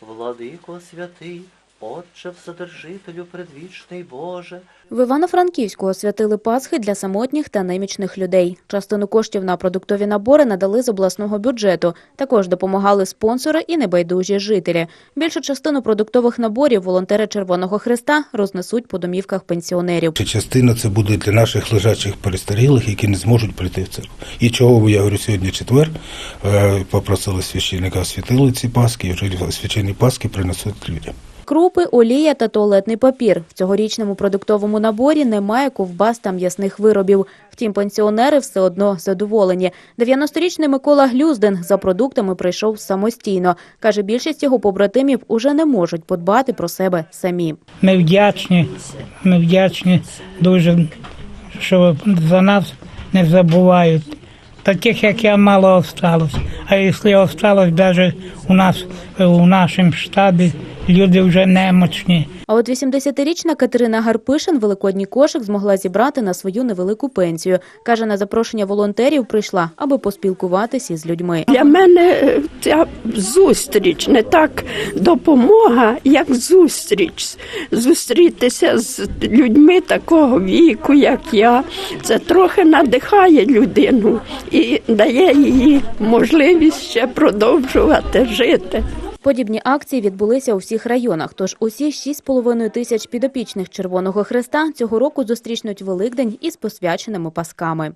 Владико святий, Отче Вседержителю предвічний Боже, В Івано-Франківську освятили Пасхи для самотніх та немічних людей. Частину коштів на продуктові набори надали з обласного бюджету. Також допомагали спонсори і небайдужі жителі. Більшу частину продуктових наборів волонтери Червоного Христа рознесуть по домівках пенсіонерів. Частина це буде для наших лежачих перестарілих, які не зможуть прийти в церкву. І чого я говорю сьогодні четвер, е, попросили священника освятили ці паски, і вже священні паски принесуть людям. Крупи, олія та туалетний папір. В цьогорічному продуктовому наборі немає ковбас та м'ясних виробів. Втім, пенсіонери все одно задоволені. 90-річний Микола Глюздин за продуктами прийшов самостійно. Каже, більшість його побратимів уже не можуть подбати про себе самі. Ми вдячні, ми вдячні дуже, що за нас не забувають. Таких, як я, мало осталось. А якщо осталось, навіть у нас у нашому штабі люди вже немочні. А от 80-річна Катерина Гарпишин великодній кошик змогла зібрати на свою невелику пенсію. Каже, на запрошення волонтерів прийшла, аби поспілкуватися із людьми. Для мене е, ця зустріч не так допомога, як зустріч. Зустрітися з людьми такого віку, як я, це трохи надихає людину і дає їй можливість ще продовжувати жити. Подібні акції відбулися у всіх районах. Тож усі 6,5 тисяч підопічних Червоного Хреста цього року зустрічнуть Великдень із посвяченими пасками.